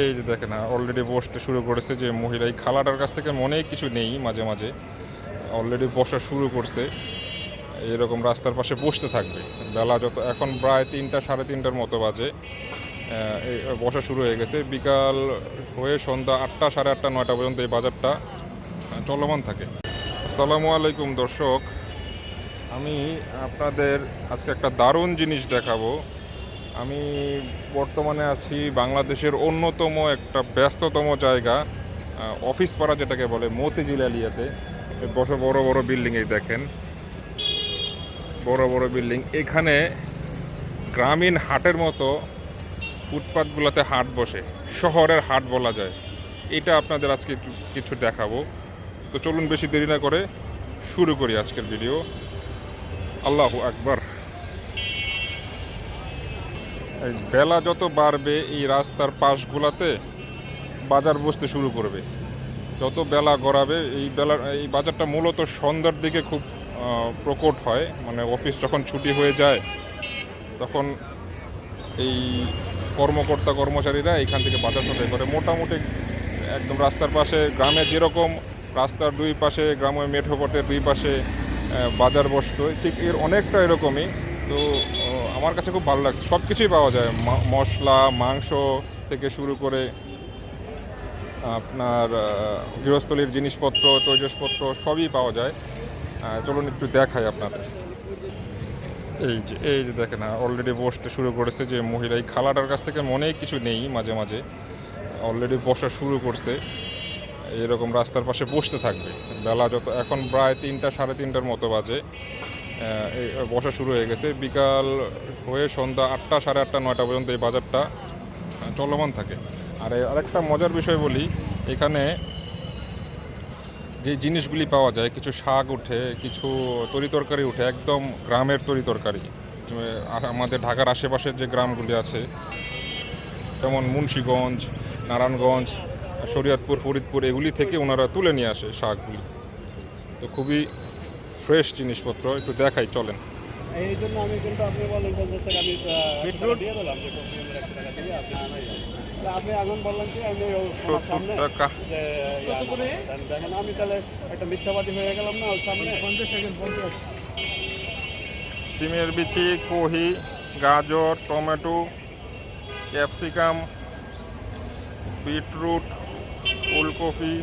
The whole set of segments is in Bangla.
এই যে দেখেন অলরেডি বসতে শুরু করেছে যে মহিলা। এই খালাটার কাছ থেকে মনে কিছু নেই মাঝে মাঝে। অলরেডি বসা শুরু করছে। এরকম রাস্তার পাশে বসতে থাকবে। বেলা যত, এখন প্রায় তিনটা, সাড়ে তিনটার মতো বাজে। বসা শুরু হয়ে গেছে। বিকাল হয়ে সন্ধ্যা আটটা, সাড়ে আটটা, নয়টা পর্যন্ত এই বাজারটা চলমান থাকে। আসসালামু আলাইকুম দর্শক। আমি আপনাদের আজকে একটা দারুণ জিনিস দেখাবো। আমি বর্তমানে আছি বাংলাদেশের অন্যতম একটা ব্যস্ততম জায়গা অফিস পাড়া যেটাকে বলে মতিঝিল আলিয়াতে এই বড় বড় বিল্ডিং এই দেখেন। বড় বড় বিল্ডিং। এখানে গ্রামীণ হাটের মতো ফুটপাতগুলোতে হাট বসে, শহরের হাট বলা যায়। এটা আপনাদের আজকে কিছু দেখাবো। তো চলুন বেশি দেরি না করে শুরু করি আজকের ভিডিও। আল্লাহু আকবার। বেলা যত বাড়বে এই রাস্তার পাশগুলাতে বাজার বসতে শুরু করবে। যত বেলা গড়াবে, এই বেলা এই বাজারটা মূলত সন্ধ্যার দিকে খুব প্রকট হয়। মানে অফিস যখন ছুটি হয়ে যায়, তখন এই কর্মকর্তা, কর্মচারীরা এখান থেকে বাজার সদাই করে। মোটামুটি একদম রাস্তার পাশে, গ্রামে যেরকম রাস্তার দুই পাশে গ্রামের মেঠো পথের দুই পাশে বাজার বসত, ঠিক এর অনেকটা এরকমই। তো আমার কাছে খুব ভালো লাগছে। সব কিছুই পাওয়া যায়। মশলা, মাংস থেকে শুরু করে আপনার গৃহস্থলীর জিনিসপত্র, তৈজসপত্র সবই পাওয়া যায়। চলুন একটু দেখাই আপনাদের। এই যে এই যে দেখেন অলরেডি বসতে শুরু করেছে যে মহিলা। এই খালাটার কাছ থেকে অনেক কিছু নেই মাঝে মাঝে। অলরেডি বসা শুরু করছে। এরকম রাস্তার পাশে বসতে থাকবে। বেলা যত, এখন প্রায় তিনটা, সাড়ে তিনটার মতো বাজে। বসা শুরু হয়ে গেছে। বিকাল হয়ে সন্ধ্যা আটটা, সাড়ে আটটা, নয়টা পর্যন্ত এই বাজারটা চলমান থাকে। আর আরেকটা মজার বিষয় বলি, এখানে যে জিনিসগুলি পাওয়া যায়, কিছু শাক উঠে, কিছু তরিতরকারি উঠে, একদম গ্রামের তরিতরকারি আর আমাদের ঢাকার আশেপাশের যে গ্রামগুলি আছে, যেমন মুন্সীগঞ্জ, নারায়ণগঞ্জ, শরীয়তপুর, ফরিদপুর, এগুলি থেকে ওনারা তুলে নিয়ে আসে শাকগুলি। তো খুবই ফ্রেশ জিনিসপত্র একটু দেখাই চলেন। এই জন্য আমি কিন্তু আপনি বলেন পঞ্চাশ টাকা আমি আহ, দিয়ে দিলাম যে টাকা দিয়ে আপনি আনাই তা আপনি এখন বললেন কি আমি সামনে টাকা। যে দেখেন আমি তাহলে একটা মিথ্যাবাদী হয়ে গেলাম না সামনে। পঞ্চাশ সেকেন্ড পঞ্চাশ। সিমের বিচি কহি গাজর টমেটো ক্যাপসিকাম বিটরুট ফুলকপি।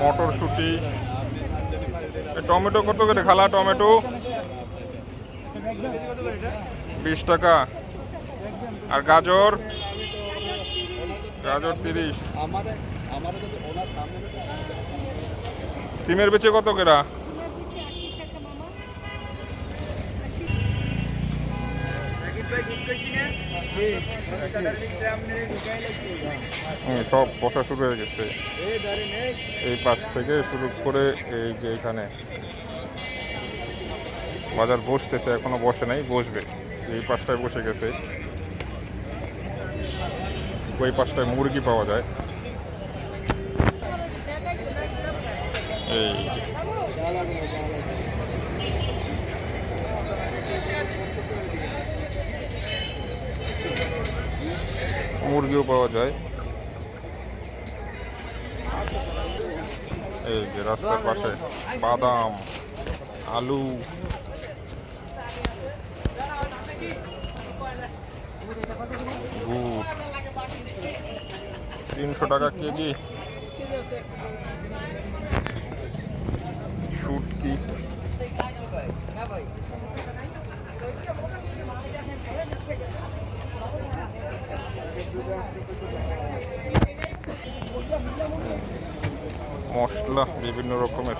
মটরশুঁটি। টমেটো কত করে খালা টমেটো? বিশ টাকা। আর গাজর? গাজর তিরিশ। সিমের বেচে কত কেরা? সব বসা শুরু হয়ে গেছে। এই পাশ থেকে শুরু করে এই যে এখানে। বাজার বসতেছে এখনও বসে নাই বসবে। এই পাশটায় বসে গেছে। ওই পাশটায় মুরগি পাওয়া যায়। এই। মুরগিও পাওয়া যায়। এই যে রাস্তার পাশে বাদাম আলু। তিনশো টাকা কেজি। শুটকি। মশলা বিভিন্ন রকমের।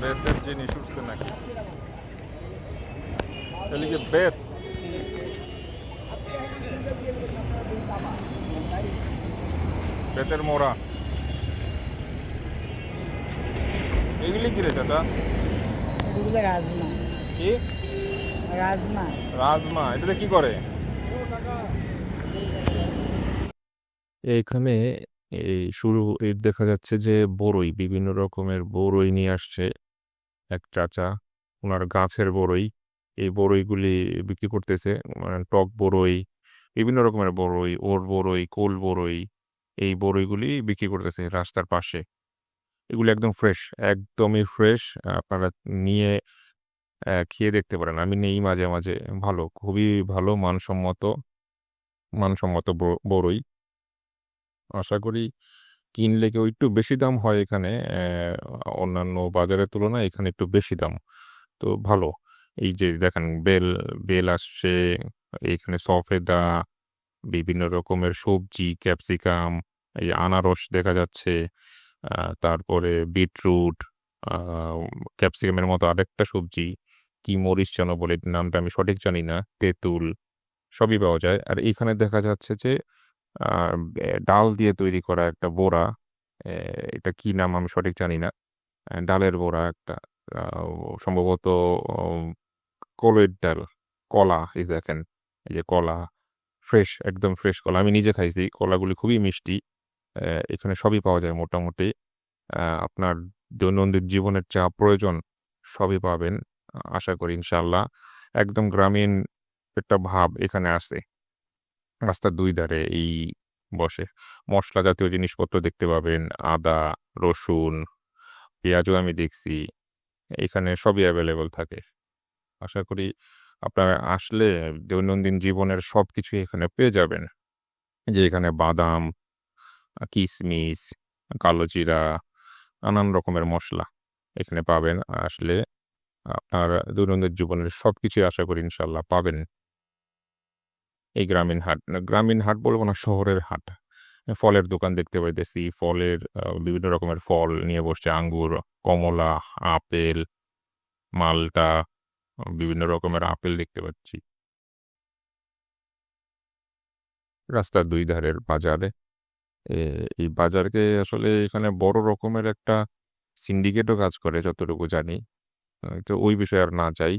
বেতের জিনিস উঠছে নাকি এদিকে বেত? বেতের মোড়া। এগুলি কি রে চাচা? কি? রাজমা। রাজমা এটাতে কি করে? এইখানে এই শুরু এর দেখা যাচ্ছে যে বড়ই বিভিন্ন রকমের বড়ই নিয়ে আসছে এক চাচা। ওনার গাছের বড়ই এই বড়ইগুলি বিক্রি করতেছে মানে টক বড়ই বিভিন্ন রকমের বড়ই ওর বড়ই কোল বড়ই এই বড়ইগুলি বিক্রি করতেছে রাস্তার পাশে। এগুলি একদম ফ্রেশ একদমই ফ্রেশ আপনারা নিয়ে খেয়ে দেখতে পারেন। আমি নেই মাঝে মাঝে, ভালো, খুবই ভালো, মানসম্মত মানসম্মত বড়ই আশা করি কিনলে কেউ একটু বেশি দাম হয় এখানে অন্যান্য বাজারের তুলনায় এখানে একটু বেশি দাম। তো ভালো, এই যে দেখেন বেল বেল আসছে, এখানে সফেদা, বিভিন্ন রকমের সবজি, ক্যাপসিকাম, এই আনারস দেখা যাচ্ছে তারপরে বিটরুট ক্যাপসিকামের মতো আরেকটা সবজি। কি মরিচ যেন বলে নামটা আমি সঠিক জানি না তেঁতুল সবই পাওয়া যায়। আর এখানে দেখা যাচ্ছে যে ডাল দিয়ে তৈরি করা একটা এ, এটা কি নাম আমি সঠিক জানি না। ডালের বড়া একটা সম্ভবত কলের ডাল কলা এই দেখেন এই যে কলা ফ্রেশ একদম ফ্রেশ কলা। আমি নিজে খাইছি কলাগুলি খুবই মিষ্টি এখানে সবই পাওয়া যায় মোটামুটি। আপনার দৈনন্দিন জীবনের যা প্রয়োজন সবই পাবেন। আশা করি ইনশাল্লাহ একদম গ্রামীণ একটা ভাব এখানে আসে। রাস্তার দুই ধারে এই বসে। মশলা জাতীয় জিনিসপত্র দেখতে পাবেন, আদা, রসুন, পেঁয়াজও আমি দেখছি। এখানে সবই অ্যাভেলেবল থাকে। আশা করি আপনারা আসলে দৈনন্দিন জীবনের সব কিছুই এখানে পেয়ে যাবেন। যে এখানে বাদাম কিশমিশ কালো জিরা নানান রকমের মশলা এখানে পাবেন। আসলে আপনার দৈনন্দিন জীবনের সব কিছুই আশা করি ইনশাল্লাহ পাবেন। এই গ্রামীণ হাট গ্রামীণ হাট বলব না, শহরের হাট। ফলের দোকান দেখতে পাইতেছি, ফলের বিভিন্ন রকমের ফল নিয়ে বসছে, আঙ্গুর, কমলা, আপেল, মালটা, বিভিন্ন রকমের আপেল দেখতে পাচ্ছি। রাস্তার দুই ধারের বাজারে এই বাজারকে আসলে এখানে বড় রকমের একটা সিন্ডিকেটও কাজ করে, যতটুকু জানি। তো ওই বিষয়ে আর না যাই।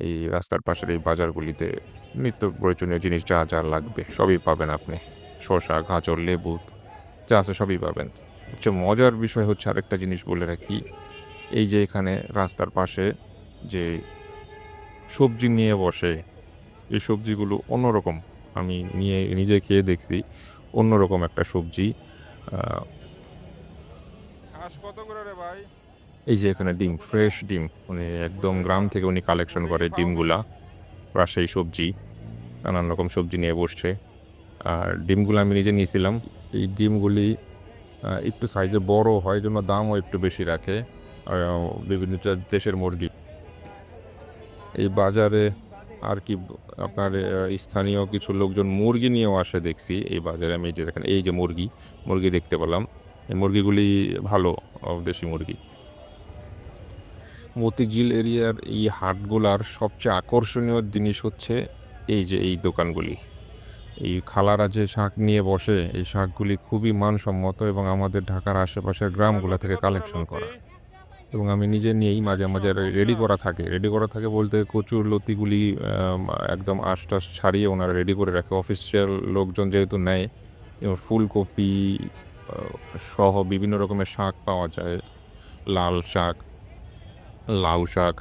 এই রাস্তার পাশের এই বাজারগুলিতে নিত্য প্রয়োজনীয় জিনিস যা যা লাগবে সবই পাবেন আপনি। শসা, গাজর, লেবু, যা আছে সবই পাবেন। সবচেয়ে মজার বিষয় হচ্ছে আরেকটা জিনিস বলে রাখি। এই যে এখানে রাস্তার পাশে যে সবজি নিয়ে বসে, এই সবজিগুলো অন্যরকম। আমি নিয়ে, নিজে খেয়ে দেখছি অন্যরকম একটা সবজি। ভাই? এই যে এখানে ডিম ফ্রেশ ডিম, উনি একদম গ্রাম থেকে উনি কালেকশন করে ডিমগুলা, রাজশাহী সবজি, নানান রকম সবজি নিয়ে বসছে। আর ডিমগুলো আমি নিজে নিয়েছিলাম। এই ডিমগুলি একটু সাইজে বড় হয়, জন্য দামও একটু বেশি রাখে। বিভিন্ন দেশের মুরগি। এই বাজারে আর কি, আপনার স্থানীয় কিছু লোকজন মুরগি নিয়েও আসে দেখছি। এই বাজারে আমি যে দেখেন, এই যে মুরগি মুরগি দেখতে পেলাম। এই মুরগিগুলি ভালো দেশি মুরগি। মতিঝিল এরিয়ার এই হাটগুলার সবচেয়ে আকর্ষণীয় জিনিস হচ্ছে এই যে এই দোকানগুলি। এই খালারা যে শাক নিয়ে বসে, এই শাকগুলি খুবই মানসম্মত এবং আমাদের ঢাকার আশেপাশের গ্রামগুলো থেকে কালেকশন করা। এবং আমি নিজে নিয়েই মাঝে মাঝে রেডি করা থাকে। রেডি করা থাকে বলতে কচুর লতিগুলি একদম আশটাশ ছাড়িয়ে ওনারা রেডি করে রাখে। অফিসিয়াল লোকজন যেহেতু নেয় এবং ফুলকপি সহ বিভিন্ন রকমের শাক পাওয়া যায়। লাল শাক লাউ শাক,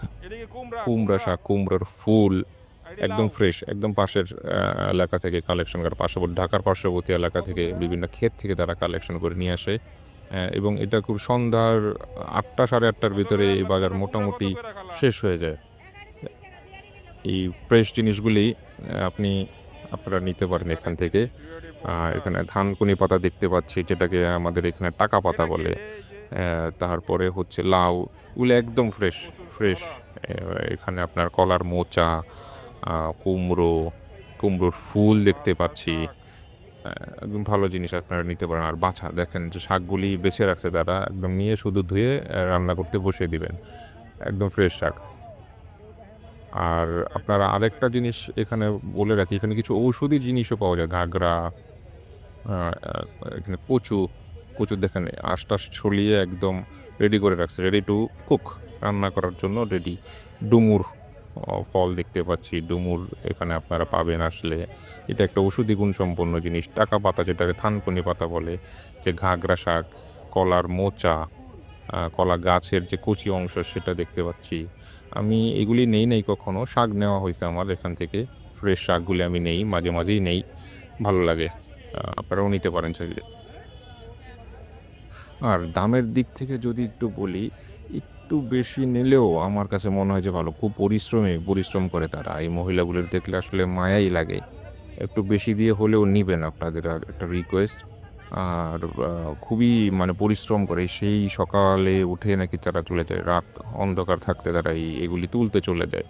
কুমড়া শাক, কুমড়ার ফুল, একদম ফ্রেশ একদম পাশের এলাকা থেকে কালেকশন করে, পার্শ্ববর্তী, ঢাকার পার্শ্ববর্তী এলাকা থেকে বিভিন্ন ক্ষেত থেকে তারা কালেকশন করে নিয়ে আসে। এবং এটা খুব সন্ধ্যার আটটা সাড়ে আটটার ভিতরে এই বাজার মোটামুটি শেষ হয়ে যায়। এই ফ্রেশ জিনিসগুলি আপনি, আপনারা নিতে পারেন এখান থেকে। এখানে ধানকুনি পাতা দেখতে পাচ্ছি, যেটাকে আমাদের এখানে টাকা পাতা বলে। তারপরে হচ্ছে লাউ এগুলো একদম ফ্রেশ ফ্রেশ এখানে আপনার কলার মোচা কুমড়ো, কুমড়োর ফুল দেখতে পাচ্ছি। একদম ভালো জিনিস আপনারা নিতে পারেন। আর বাছা, দেখেন যে শাকগুলি বেছে রাখছে তারা, একদম নিয়ে শুধু ধুয়ে রান্না করতে বসিয়ে দিবেন। একদম ফ্রেশ শাক। আর আপনারা আরেকটা জিনিস এখানে বলে রাখি, এখানে কিছু ঔষধি জিনিসও পাওয়া যায়। ঘাগরা এখানে কচু কচু দেখেন আশটাশ ছড়িয়ে একদম রেডি করে রাখছে রেডি টু কুক রান্না করার জন্য রেডি ডুমুর ফল দেখতে পাচ্ছি, ডুমুর এখানে আপনারা পাবেন আসলে। এটা একটা ওষুধি গুণসম্পন্ন জিনিস, টাকা পাতা যেটাকে থানকুনি পাতা বলে, যে ঘাগরা শাক, কলার মোচা কলা গাছের যে কচি অংশ সেটা দেখতে পাচ্ছি। আমি এগুলি নেই নেই কখনো, শাক নেওয়া হয়েছে আমার এখান থেকে ফ্রেশ শাকগুলি আমি নেই, মাঝে মাঝেই নেই, ভালো লাগে। আপনারাও নিতে পারেন চাইলে। আর দামের দিক থেকে যদি একটু বলি, একটু বেশি নিলেও আমার কাছে মনে হয় যে ভালো। খুব পরিশ্রমী, পরিশ্রম করে তারা। এই মহিলাগুলোর দেখলে আসলে মায়াই লাগে। একটু বেশি দিয়ে হলেও নিবেন আপনাদের একটা রিকোয়েস্ট আর খুবই মানে পরিশ্রম করে। সেই সকালে উঠে নাকি তারা চলে যায় রাত অন্ধকার থাকতে তারা এই এগুলি তুলতে চলে যায়।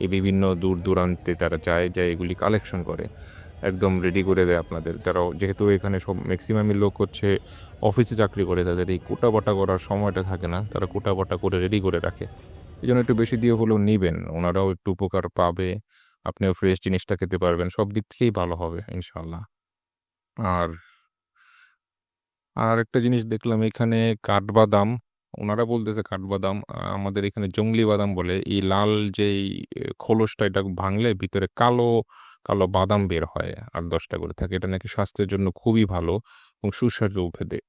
এই বিভিন্ন দূর দূরান্তে তারা যায় যায় এগুলি কালেকশন করে। একদম রেডি করে দেয় আপনাদের। তারা যেহেতু এখানে সব ম্যাক্সিমামই লোক হচ্ছে অফিসে চাকরি করে, তাদের এই কোটা বাটা করার সময়টা থাকে না। তারা কোটা বাটা করে রেডি করে রাখে। এই জন্য একটু বেশি দিয়ে হলেও নেবেন। ওনারাও একটু উপকার পাবে। আপনিও ফ্রেশ জিনিসটা খেতে পারবেন। সব দিক থেকেই ভালো হবে ইনশাল্লাহ আর আর একটা জিনিস দেখলাম, এখানে কাঠবাদাম। ওনারা বলতেছে কাঠবাদাম আমাদের এখানে জঙ্গলি বাদাম বলে। এই লাল যেই খোলসটা এটা ভাঙলে ভিতরে কালো কালো বাদাম বের হয় আর দশটা করে থাকে। এটা নাকি স্বাস্থ্যের জন্য খুবই ভালো এবং সুস্বাদু ভেদে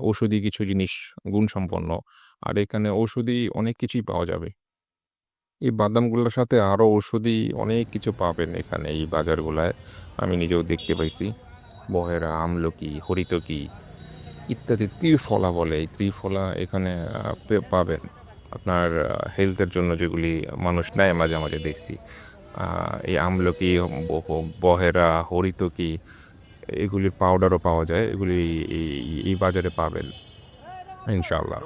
ঔষধি কিছু জিনিস গুণসম্পন্ন। আর এখানে ঔষধি অনেক কিছুই পাওয়া যাবে। এই বাদামগুলোর সাথে আরও ঔষধি অনেক কিছু পাবেন এখানে এই বাজারগুলায়। আমি নিজেও দেখতে পাইছি। বহেরা, আমলকি, হরিতকি ইত্যাদি ত্রিফলা বলে। এই ত্রিফলা এখানে পাবেন। আপনার হেলথের জন্য যেগুলি মানুষ নেয় মাঝে মাঝে দেখছি। এই আমলকি বহেরা হরিতকি এগুলির পাউডারও পাওয়া যায়, এগুলি এই- বাজারে পাবেন ইনশাল্লাহ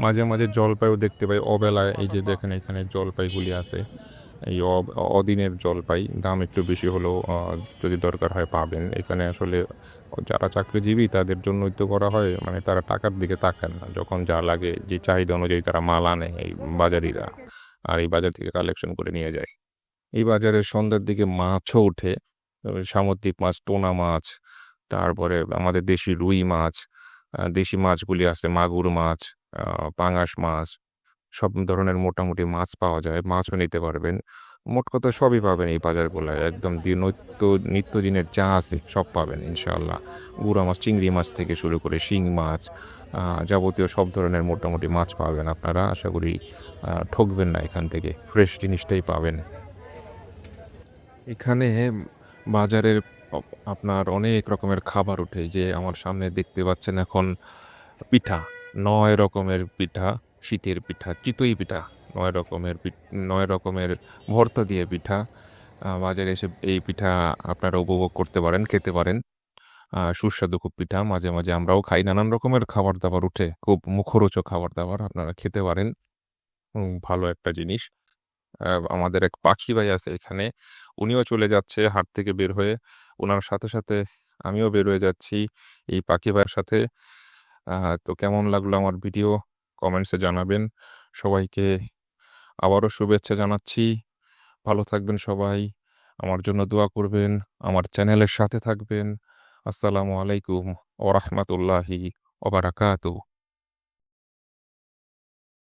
মাঝে মাঝে জলপাইও দেখতে পাই, অবেলায় এই যে দেখেন এখানে জলপাইগুলি আছে, এই অদিনের জলপাই, দাম একটু বেশি হলেও যদি দরকার হয় পাবেন। এখানে আসলে যারা চাকরিজীবী, তাদের জন্যই তো করা হয় মানে তারা টাকার দিকে তাকান না, যখন যা লাগে, যে চাহিদা অনুযায়ী তারা মাল আনে এই বাজারিরা। আর এই বাজার থেকে কালেকশন করে নিয়ে যায় এই বাজারে সন্ধ্যার দিকে মাছও ওঠে সামুদ্রিক মাছ, টোনা মাছ, তারপরে আমাদের দেশি রুই মাছ দেশি মাছগুলি আছে, মাগুর মাছ পাঙাশ মাছ, সব ধরনের মোটামুটি মাছ পাওয়া যায়, মাছও নিতে পারবেন। মোট কথা সবই পাবেন এই বাজারগুলোয়। একদম দি- নিত্য নিত্যদিনের যা আছে সব পাবেন ইনশাআল্লাহ। গুড়া মাছ, চিংড়ি মাছ থেকে শুরু করে শিং মাছ যাবতীয় সব ধরনের মোটামুটি মাছ পাবেন আপনারা। আশা করি ঠকবেন না এখান থেকে। ফ্রেশ জিনিসটাই পাবেন। এখানে বাজারের আপনার অনেক রকমের খাবার ওঠে। যে আমার সামনে দেখতে পাচ্ছেন এখন পিঠা, নয় রকমের পিঠা, শীতের পিঠা, চিতই পিঠা। নয় রকমের নয় রকমের ভর্তা দিয়ে পিঠা। বাজারে এসে এই পিঠা আপনারা উপভোগ করতে পারেন, খেতে পারেন। সুস্বাদু খুব পিঠা। মাঝে মাঝে আমরাও খাই। নানান রকমের খাবার দাবার উঠে, খুব মুখরোচক খাবার দাবার আপনারা খেতে পারেন। ভালো একটা জিনিস। আমাদের এক পাখি ভাই আছে এখানে। উনিও চলে যাচ্ছে হাট থেকে বের হয়ে। ওনার সাথে সাথে আমিও বের হয়ে যাচ্ছি এই পাখি ভাইয়ের সাথে। তো কেমন লাগল আমার ভিডিও? কমেন্টসে জানাবেন। সবাইকে আবারও শুভেচ্ছা জানাচ্ছি। ভালো থাকবেন সবাই। আমার জন্য দোয়া করবেন। আমার চ্যানেলের সাথে থাকবেন। আসসালামু আলাইকুম ওরহমতুল্লাহি ওবারাকাতু